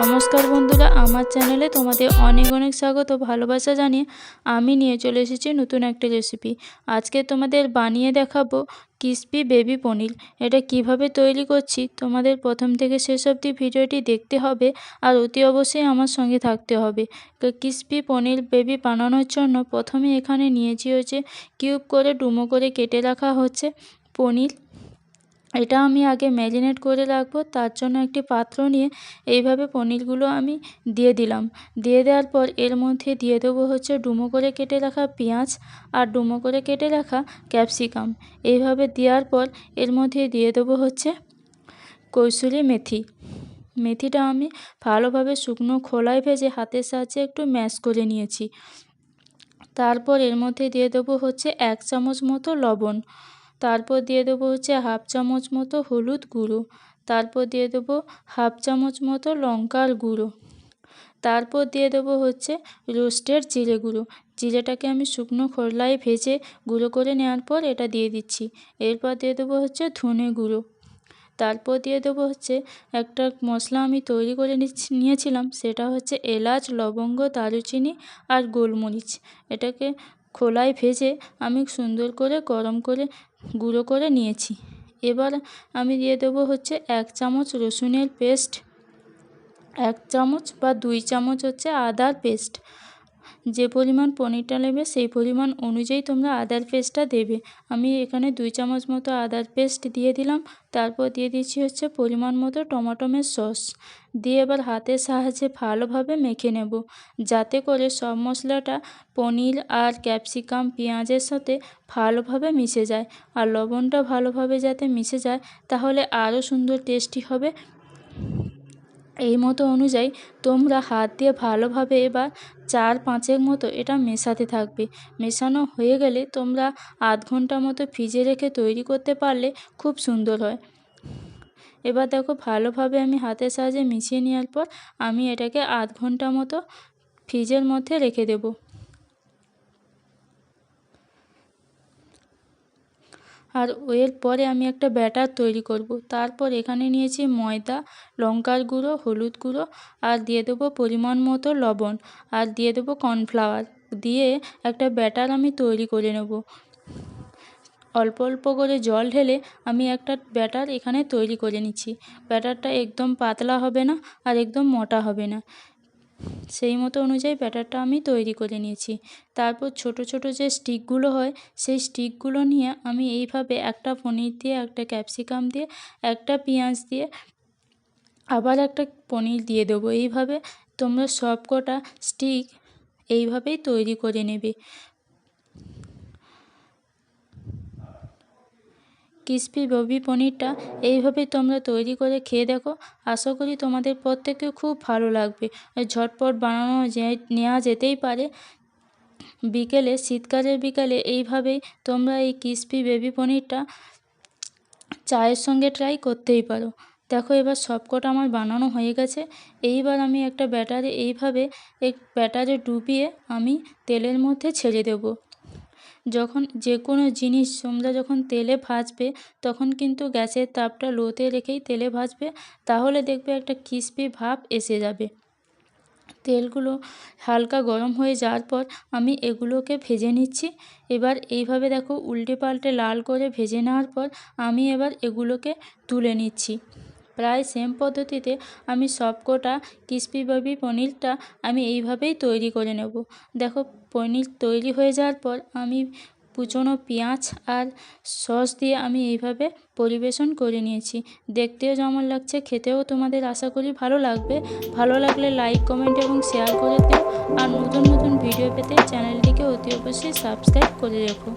নমস্কার বন্ধুরা, আমার চ্যানেলে তোমাদের অনেক অনেক স্বাগত, ভালোবাসা জানিয়ে আমি নিয়ে চলে এসেছি নতুন একটা রেসিপি আজকে তোমাদের বানিয়ে দেখাবো ক্রিসপি বেবি পনির। এটা কীভাবে তৈরি করছি তোমাদের প্রথম থেকে শেষ অবধি ভিডিওটি দেখতে হবে আর অতি অবশ্যই আমার সঙ্গে থাকতে হবে। তো ক্রিসপি পনির বেবি বানানোর জন্য প্রথমে এখানে নিয়েছি হচ্ছে কিউব করে ডুমো করে কেটে রাখা হচ্ছে পনির। এটা আমি আগে ম্যারিনেট করে রাখব, তার জন্য একটি পাত্র নিয়ে এইভাবে পনিরগুলো আমি দিয়ে দিলাম। দিয়ে দেওয়ার পর এর মধ্যে দিয়ে দেবো হচ্ছে ডুমো করে কেটে রাখা পেঁয়াজ আর ডুমো করে কেটে রাখা ক্যাপসিকাম। এইভাবে দেওয়ার পর এর মধ্যে দিয়ে দেবো হচ্ছে কৌশলী মেথি। মেথিটা আমি ভালোভাবে শুকনো খোলায় ভেজে হাতের সাহায্যে একটু ম্যাশ করে নিয়েছি। তারপর এর মধ্যে দিয়ে দেবো হচ্ছে এক চামচ মতো লবণ। তারপর দিয়ে দেবো হচ্ছে হাফ চামচ মতো হলুদ গুঁড়ো। তারপর দিয়ে দেবো হাফ চামচ মতো লঙ্কার গুঁড়ো। তারপর দিয়ে দেবো হচ্ছে রোস্টেড জিরে গুঁড়ো। জিরেটাকে আমি শুকনো খোলায় ভেজে গুঁড়ো করে নেওয়ার পর এটা দিয়ে দিচ্ছি। এরপর দিয়ে দেবো হচ্ছে ধনে গুঁড়ো। তারপর দিয়ে দেবো হচ্ছে একটা মশলা আমি তৈরি করে নিয়েছিলাম, সেটা হচ্ছে এলাচ, লবঙ্গ, দারুচিনি আর গোলমরিচ। এটাকে খোলায় ভেজে আমি সুন্দর করে গরম করে গুঁড়ো করে নিয়েছি। এবার আমি দিয়ে দেবো হচ্ছে এক চামচ রসুনের পেস্ট, এক চামচ বা দুই চামচ হচ্ছে আদার পেস্ট। যে পরিমাণ পনিরটা নেবে সেই পরিমাণ অনুযায়ী তোমরা আদার পেস্টটা দেবে। আমি এখানে দুই চামচ মতো আদার পেস্ট দিয়ে দিলাম। তারপর দিয়ে দিচ্ছি হচ্ছে পরিমাণ মতো টমাটোমের সস। দিয়ে এবার হাতের সাহায্যে ভালোভাবে মেখে নেব। যাতে করে সব মশলাটা পনির আর ক্যাপসিকাম পেঁয়াজের সাথে ভালোভাবে মিশে যায়। আর লবণটা ভালোভাবে যাতে মিশে যায়, তাহলে আরও সুন্দর টেস্টি হবে। এই মতো অনুযায়ী তোমরা হাত দিয়ে ভালোভাবে এবার চার পাঁচের মতো এটা মেশাতে থাকবে। মেশানো হয়ে গেলে তোমরা আধ ঘণ্টা মতো ফ্রিজে রেখে তৈরি করতে পারলে খুব সুন্দর হয়। এবার দেখো ভালোভাবে আমি হাতের সাহায্যে মিশিয়ে নেওয়ার পর আমি এটাকে আধ ঘণ্টা মতো ফ্রিজের মধ্যে রেখে দেবো। আর এর পরে আমি একটা ব্যাটার তৈরি করব। তারপর এখানে নিয়েছি ময়দা, লঙ্কার গুঁড়ো, হলুদ গুঁড়ো আর দিয়ে দেবো পরিমাণ মতো লবণ আর দিয়ে দেবো কর্নফ্লাওয়ার। দিয়ে একটা ব্যাটার আমি তৈরি করে নেব। অল্প অল্প করে জল ঢেলে আমি একটা ব্যাটার এখানে তৈরি করে নিচ্ছি। ব্যাটারটা একদম পাতলা হবে না আর একদম মোটা হবে না। সেই মতো অনুযায়ী ব্যাটারটা আমি তৈরি করে নিয়েছি। তারপর ছোট ছোট যে স্টিকগুলো হয়, সেই স্টিকগুলো নিয়ে আমি এইভাবে একটা পনির দিয়ে, একটা ক্যাপসিকাম দিয়ে, একটা পেঁয়াজ দিয়ে আবার একটা পনির দিয়ে দেবো। এইভাবে তোমরা সব কটা স্টিক এইভাবেই তৈরি করে নেবে। ক্রিসপি বেবি পনিরটা এইভাবে তোমরা তৈরি করে খেয়ে দেখো। আশা করি তোমাদের প্রত্যেকের খুব ভালো লাগবে। ঝটপট বানানো নেওয়া যেতেই পারে। বিকেলে, শীতকালের বিকালে এইভাবেই তোমরা এই ক্রিসপি বেবি পনিরটা চায়ের সঙ্গে ট্রাই করতেই পারো। দেখো এবার সবকটা আমার বানানো হয়ে গেছে। এইবার আমি একটা ব্যাটারে এইভাবে এক ব্যাটারে ডুবিয়ে আমি তেলের মধ্যে ছেড়ে দেবো। যখন যে কোনো জিনিস তোমরা যখন তেলে ভাজবে, তখন কিন্তু গ্যাসের তাপটা লোতে রেখেই তেলে ভাজবে, তাহলে দেখবে একটা ক্রিসপি ভাব এসে যাবে। তেলগুলো হালকা গরম হয়ে যাওয়ার পর আমি এগুলোকে ভেজে নিচ্ছি। এবার এইভাবে দেখো উল্টে পাল্টে লাল করে ভেজে নেওয়ার পর আমি এবার এগুলোকে তুলে নিচ্ছি। প্রায় সেম পদ্ধতিতে আমি সবকটা ক্রিসপি বেবি পনিরটা আমি এইভাবেই তৈরি করে নেব। দেখো, পনির তৈরি হয়ে যাওয়ার পর আমি কুচনো পেঁয়াজ আর সস দিয়ে আমি এইভাবে পরিবেশন করে নিয়েছি। দেখতেও যেমন লাগছে, খেতেও তোমাদের আশা করি ভালো লাগবে। ভালো লাগলে লাইক কমেন্ট এবং শেয়ার করে দিও। আর নতুন নতুন ভিডিও পেতে চ্যানেলটিকে অতি অবশ্যই সাবস্ক্রাইব করে রেখো।